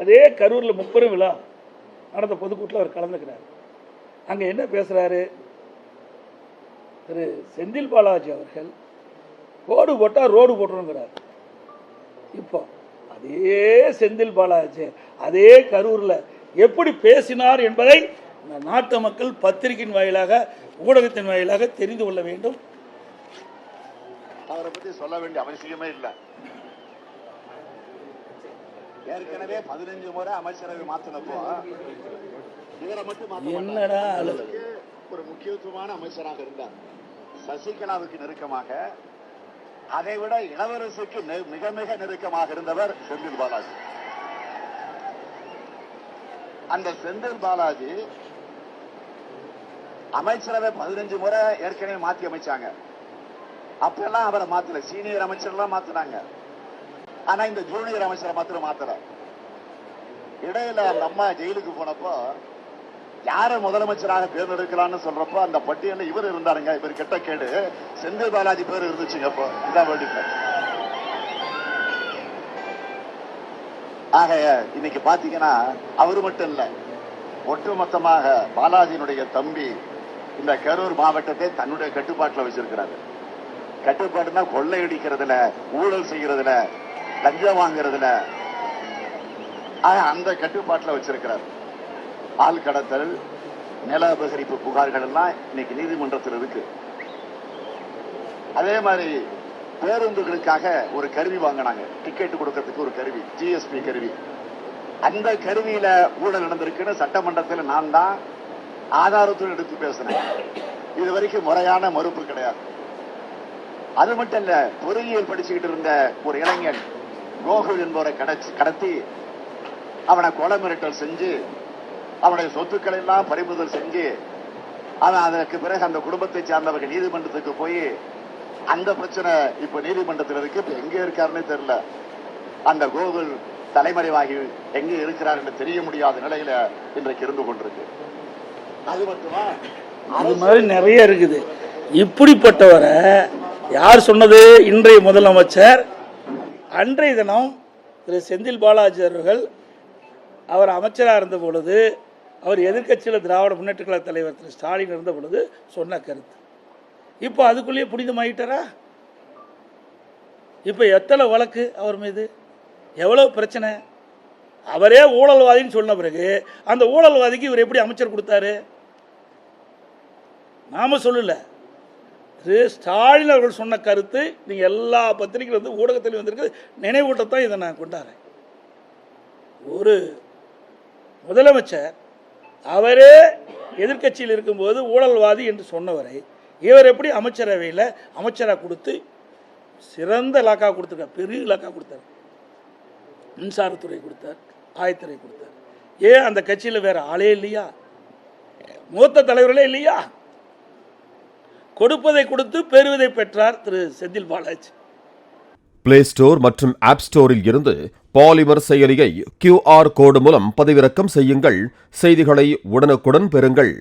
அதே கரூரில் முப்பெரும் விழா நடந்த பொதுக்கூட்டில் அவர் கலந்துக்கிறார். அங்கே என்ன பேசுகிறாரு திரு செந்தில் பாலாஜி அவர்கள் கோடு போட்டால் ரோடு போட்டுருங்கிறார். இப்போ அதே செந்தில் பாலாஜி அதே கரூரில் எப்படி பேசினார் என்பதை இந்த நாட்டு மக்கள் பத்திரிகையின் வாயிலாக ஊடகத்தின் வாயிலாக தெரிந்து கொள்ள வேண்டும். அவரை பற்றி சொல்ல வேண்டிய அவசியமே இல்லை. ஏற்கனவே பதினஞ்சு முறை அமைச்சரவை மாத்தினப்போ இவரை மட்டும். என்னடா ஒரு முக்கியத்துவமான அமைச்சராக இருந்தார். சசிகலாவுக்கு நெருக்கமாக அதை விட இளவரசுக்கு மிக மிக நெருக்கமாக இருந்தவர் செந்தில் பாலாஜி. அந்த செந்தில் பாலாஜி அமைச்சரவை பதினஞ்சு முறை ஏற்கனவே மாத்தி அமைச்சாங்க. அப்பெல்லாம் அவரை மாத்தல. சீனியர் அமைச்சர்லாம் மாத்துனாங்க. ஆனா இந்த ஜூனியர் அமைச்சரை மாத்திரம் மாத்தல. இடையில அந்த அம்மா ஜெயிலுக்கு போனப்போ யார முதலமைச்சராக தேர்ந்தெடுக்கலாம்னு சொல்றப்போ அந்த பட்டியல்ல இவர் இருந்தாருங்க. இவர் கெட்ட கேடு செந்தில் பாலாஜி பேர் இருந்துச்சுங்க அப்போ. இதான் வேண்டியது ஆக இன்னைக்கு பாத்தீங்கன்னா அவரு மட்டும் இல்ல. ஒட்டுமொத்தமாக பாலாஜியினுடைய தம்பி இந்த கரூர் மாவட்டத்தை தன்னுடைய கட்டுப்பாட்டில் வச்சிருக்கிறாரு. கட்டுப்பாடுனா கொள்ளையடிக்கிறதுல ஊழல் செய்யறதுல லஞ்சம் வாங்குறதுல. அந்த கட்டுப்பாட்டுல வச்சிருக்கிறார். ஆள் கடத்தல் நில அபகரிப்பு புகார்கள் எல்லாம் இன்னைக்கு நீதிமன்றத்தில் இருக்கு. அதே மாதிரி பேருந்துகளுக்காக ஒரு கருவி வாங்கினாங்க. டிக்கெட் கொடுக்கறதுக்கு ஒரு கருவி ஜிஎஸ்பி கருவி. அந்த கருவியில ஊழல் நடந்திருக்குன்னு சட்டமன்றத்தில் நான் தான் ஆதாரத்துடன் எடுத்து பேசினேன். இது வரைக்கும் முறையான மறுப்பு கிடையாது. அது மட்டும் இல்ல பொறியியல் படிச்சுக்கிட்டு இருந்த ஒரு இளைஞன் கோகுல் என்பவரை கடச்சி கடத்தி அவனை கொலை மிரட்டல் செஞ்சு அவனுடைய சொத்துக்களை எல்லாம் பறிமுதல் செஞ்சு ஆனால் அதற்கு பிறகு அந்த குடும்பத்தை சார்ந்தவர்கள் நீதிமன்றத்துக்கு போய் அந்த பிரச்சனை இப்ப நீதிமன்றத்தில் இருக்கு. இப்ப எங்க இருக்காருன்னு தெரியல. அந்த கோகுல் தலைமறைவாகி எங்க இருக்கிறார் என்று தெரிய முடியாத நிலையில இன்றைக்கு இருந்து கொண்டிருக்கு. அது மட்டுமா? அது மாதிரி நிறைய இருக்குது. இப்படிப்பட்டவரை யார் சொன்னது? இன்றைய முதலமைச்சர் அன்றைய தினம் திரு செந்தில் பாலாஜி அவர்கள் அவர் அமைச்சராக இருந்த பொழுது அவர் எதிர்க்கட்சியில் திராவிட முன்னேற்ற கழக தலைவர் திரு ஸ்டாலின் இருந்த பொழுது சொன்ன கருத்து. இப்போ அதுக்குள்ளேயே புனிதமாயிட்டாரா இப்போ எத்தனை வழக்கு அவர் மீது? எவ்வளோ பிரச்சனை? அவரே ஊழல்வாதின்னு சொன்ன பிறகு அந்த ஊழல்வாதிக்கு இவர் எப்படி அமைச்சர் கொடுத்தாரு? நாம சொல்லலை. திரு ஸ்டாலின் அவர்கள் சொன்ன கருத்து நீங்கள் எல்லா பத்திரிகையில் வந்து ஊடகத்திலும் வந்திருக்கு நினைவூட்டத்தான் இதை நான் கொண்டாடுறேன். ஒரு முதலமைச்சர் அவரே எதிர்க்கட்சியில் இருக்கும்போது ஊழல்வாதி என்று சொன்னவரை இவர் எப்படி அமைச்சரவையில் அமைச்சராக கொடுத்து சிறந்த இலாக்கா கொடுத்துருக்கார் பெரிய இலாக்கா கொடுத்தார். மின்சாரத்துறை கொடுத்தார் ஆயத்துறை கொடுத்தார். ஏன் அந்த கட்சியில் வேறு ஆளே இல்லையா? மூத்த தலைவர்களே இல்லையா? கொடுப்பதை கொடுத்து பெறுவதை பெற்றார் திரு செந்தில் பாலாஜி. பிளே ஸ்டோர் மற்றும் ஆப் ஸ்டோரில் இருந்து பாலிமர் செயலியை கியூஆர் கோடு மூலம் பதிவிறக்கம் செய்யுங்கள். செய்திகளை உடனுக்குடன் பெறுங்கள்.